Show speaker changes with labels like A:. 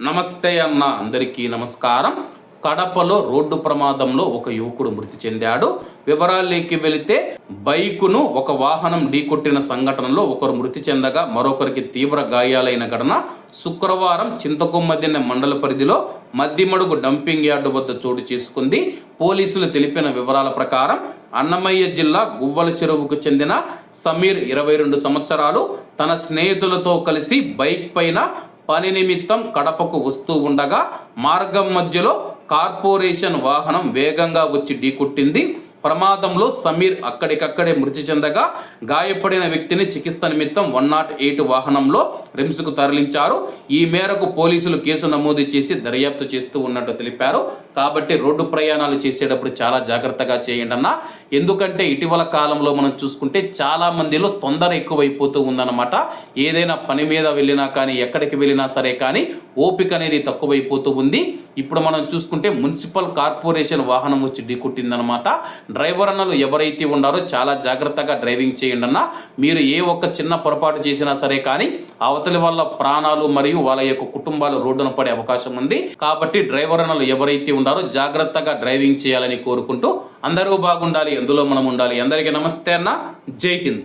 A: నమస్తే అన్న అందరికీ నమస్కారం. కడపలో రోడ్డు ప్రమాదంలో ఒక యువకుడు మృతి చెందాడు. వివరాల్లోకి వెళితే బైకును ఒక వాహనం ఢీకొట్టిన సంఘటనలో ఒకరు మృతి చెందగా మరొకరికి తీవ్ర గాయాలైన ఘటన. శుక్రవారం చింతకొమ్మదిన్న మండల పరిధిలో మద్దిమడుగు డంపింగ్ యార్డు వద్ద చోటు చేసుకుంది. పోలీసులు తెలిపిన వివరాల ప్రకారం అన్నమయ్య జిల్లా గువ్వల చెరువుకు చెందిన సమీర్ ఇరవై రెండు సంవత్సరాలు. తన స్నేహితులతో కలిసి బైక్ పైన పని నిమిత్తం కడపకు వస్తూ ఉండగా మార్గం మధ్యలో కార్పొరేషన్ వాహనం వేగంగా వచ్చి ఢీకొట్టింది. ప్రమాదంలో సమీర్ అక్కడికక్కడే మృతి చెందగా గాయపడిన వ్యక్తిని చికిత్స నిమిత్తం వన్ నాట్ ఎయిట్ వాహనంలో రిమ్స్కు తరలించారు. ఈ మేరకు పోలీసులు కేసు నమోదు చేసి దర్యాప్తు చేస్తూ ఉన్నట్టు తెలిపారు. కాబట్టి రోడ్డు ప్రయాణాలు చేసేటప్పుడు చాలా జాగ్రత్తగా చేయండి అన్న. ఎందుకంటే ఇటీవల కాలంలో మనం చూసుకుంటే చాలా మందిలో తొందర ఎక్కువైపోతూ ఉందన్నమాట. ఏదైనా పని మీద వెళ్ళినా కానీ ఎక్కడికి వెళ్ళినా సరే కానీ ఓపిక అనేది తక్కువైపోతూ ఉంది. ఇప్పుడు మనం చూసుకుంటే మున్సిపల్ కార్పొరేషన్ వాహనం వచ్చి ఢీకొట్టిందనమాట డ్రైవర్ అన్నలు ఎవరైతే ఉన్నారో చాలా జాగ్రత్తగా డ్రైవింగ్ చేయండి అన్న మీరు ఏ ఒక్క చిన్న పొరపాటు చేసినా సరే కానీ అవతలి వాళ్ళ ప్రాణాలు మరియు వాళ్ళ యొక్క కుటుంబాలు రోడ్డున పడే అవకాశం ఉంది. కాబట్టి డ్రైవర్ అన్నలు ఎవరైతే ఉన్నారో జాగ్రత్తగా డ్రైవింగ్ చేయాలని కోరుకుంటూ అందరూ బాగుండాలి ఎందులో మనం ఉండాలి. అందరికీ నమస్తే అన్న. జై హింద్.